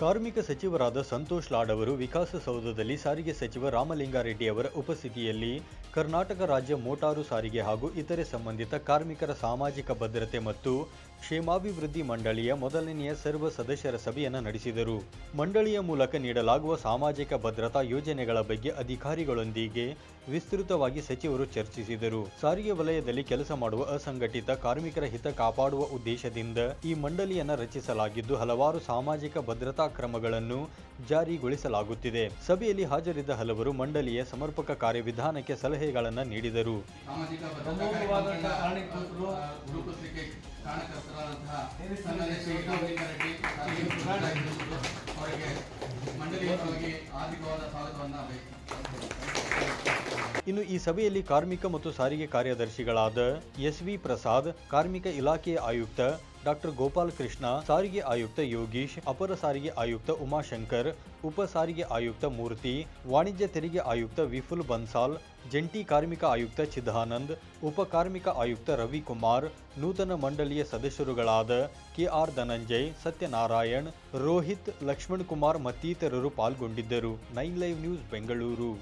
ಕಾರ್ಮಿಕ ಸಚಿವರಾದ ಸಂತೋಷ್ ಲಾಡ್ ಅವರು ವಿಕಾಸಸೌಧದಲ್ಲಿ ಸಾರಿಗೆ ಸಚಿವ ರಾಮಲಿಂಗಾರೆಡ್ಡಿ ಅವರ ಉಪಸ್ಥಿತಿಯಲ್ಲಿ ಕರ್ನಾಟಕ ರಾಜ್ಯ ಮೋಟಾರು ಸಾರಿಗೆ ಹಾಗೂ ಇತರೆ ಸಂಬಂಧಿತ ಕಾರ್ಮಿಕರ ಸಾಮಾಜಿಕ ಭದ್ರತೆ ಮತ್ತು ಕ್ಷೇಮಾಭಿವೃದ್ಧಿ ಮಂಡಳಿಯ ಮೊದಲನೆಯ ಸರ್ವ ಸದಸ್ಯರ ಸಭೆಯನ್ನು ನಡೆಸಿದರು. ಮಂಡಳಿಯ ಮೂಲಕ ನೀಡಲಾಗುವ ಸಾಮಾಜಿಕ ಭದ್ರತಾ ಯೋಜನೆಗಳ ಬಗ್ಗೆ ಅಧಿಕಾರಿಗಳೊಂದಿಗೆ ವಿಸ್ತೃತವಾಗಿ ಸಚಿವರು ಚರ್ಚಿಸಿದರು. ಸಾರಿಗೆ ವಲಯದಲ್ಲಿ ಕೆಲಸ ಮಾಡುವ ಅಸಂಘಟಿತ ಕಾರ್ಮಿಕರ ಹಿತ ಕಾಪಾಡುವ ಉದ್ದೇಶದಿಂದ ಈ ಮಂಡಳಿಯನ್ನು ರಚಿಸಲಾಗಿದ್ದು, ಹಲವಾರು ಸಾಮಾಜಿಕ ಭದ್ರತಾ ಕ್ರಮಗಳನ್ನು ಜಾರಿಗೊಳಿಸಲಾಗುತ್ತಿದೆ. ಸಭೆಯಲ್ಲಿ ಹಾಜರಿದ್ದ ಹಲವರು ಮಂಡಳಿಯ ಸಮರ್ಪಕ ಕಾರ್ಯವಿಧಾನಕ್ಕೆ ಸಲಹೆಗಳನ್ನು ನೀಡಿದರು. ಇನ್ನು ಈ ಸಭೆಯಲ್ಲಿ ಕಾರ್ಮಿಕ ಮತ್ತು ಸಾರಿಗೆ ಕಾರ್ಯದರ್ಶಿಗಳಾದ ಎಸ್ ವಿ ಪ್ರಸಾದ್ ಕಾರ್ಮಿಕ ಇಲಾಖೆಯ ಆಯುಕ್ತ ಡಾಕ್ಟರ್ ಗೋಪಾಲಕೃಷ್ಣ ಸಾರಿಗೆ ಆಯುಕ್ತ ಯೋಗೀಶ್, ಅಪರ ಸಾರಿಗೆ ಆಯುಕ್ತ ಉಮಾಶಂಕರ್, ಉಪ ಸಾರಿಗೆ ಆಯುಕ್ತ ಮೂರ್ತಿ, ವಾಣಿಜ್ಯ ತೆರಿಗೆ ಆಯುಕ್ತ ವಿಫುಲ್ ಬನ್ಸಾಲ್, ಜಂಟಿ ಕಾರ್ಮಿಕ ಆಯುಕ್ತ ಚಿದಾನಂದ್, ಉಪ ಕಾರ್ಮಿಕ ಆಯುಕ್ತ ರವಿಕುಮಾರ್, ನೂತನ ಮಂಡಳಿಯ ಸದಸ್ಯರುಗಳಾದ ಕೆಆರ್ ಧನಂಜಯ್, ಸತ್ಯನಾರಾಯಣ್, ರೋಹಿತ್, ಲಕ್ಷ್ಮಣ್ ಕುಮಾರ್ ಮತ್ತಿತರರು ಪಾಲ್ಗೊಂಡಿದ್ದರು. Nine live news Bengaluru.